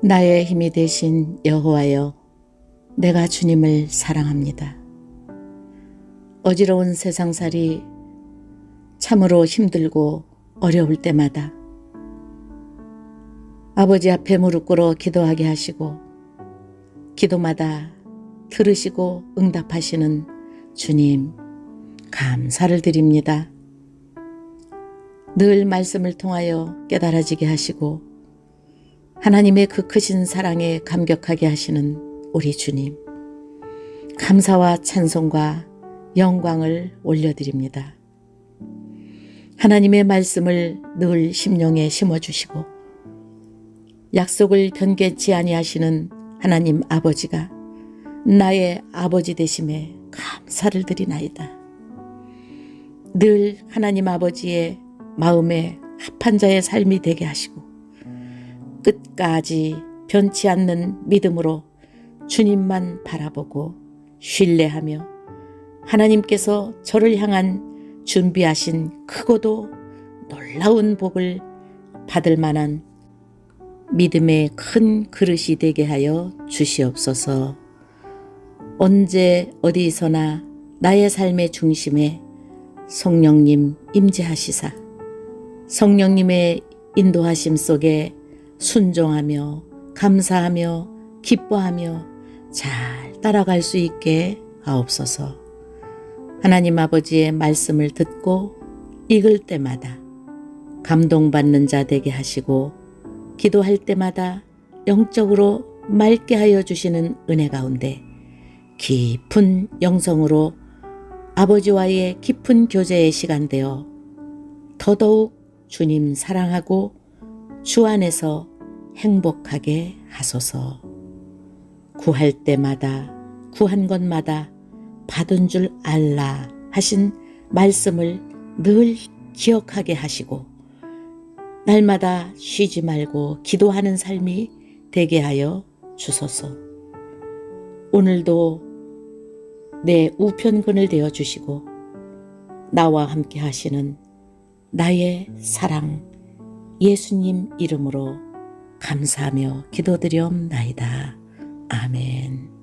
나의 힘이 되신 여호와여, 내가 주님을 사랑합니다. 어지러운 세상살이 참으로 힘들고 어려울 때마다 아버지 앞에 무릎 꿇어 기도하게 하시고 기도마다 들으시고 응답하시는 주님 감사를 드립니다. 늘 말씀을 통하여 깨달아지게 하시고 하나님의 그 크신 사랑에 감격하게 하시는 우리 주님. 감사와 찬송과 영광을 올려드립니다. 하나님의 말씀을 늘 심령에 심어주시고 약속을 변개치 아니하시는 하나님 아버지가 나의 아버지 되심에 감사를 드리나이다. 늘 하나님 아버지의 마음에 합한 자의 삶이 되게 하시고 끝까지 변치 않는 믿음으로 주님만 바라보고 신뢰하며 하나님께서 저를 향한 준비하신 크고도 놀라운 복을 받을 만한 믿음의 큰 그릇이 되게 하여 주시옵소서. 언제 어디서나 나의 삶의 중심에 성령님 임재하시사 성령님의 인도하심 속에 순종하며 감사하며 기뻐하며 잘 따라갈 수 있게 하옵소서. 하나님 아버지의 말씀을 듣고 읽을 때마다 감동받는 자 되게 하시고 기도할 때마다 영적으로 맑게 하여 주시는 은혜 가운데 깊은 영성으로 아버지와의 깊은 교제의 시간 되어 더더욱 주님 사랑하고 주 안에서 행복하게 하소서. 구할 때마다 구한 것마다 받은 줄 알라 하신 말씀을 늘 기억하게 하시고 날마다 쉬지 말고 기도하는 삶이 되게 하여 주소서. 오늘도 내 우편근을 되어 주시고 나와 함께 하시는 나의 사랑 예수님 이름으로 감사하며 기도드리옵나이다. 아멘.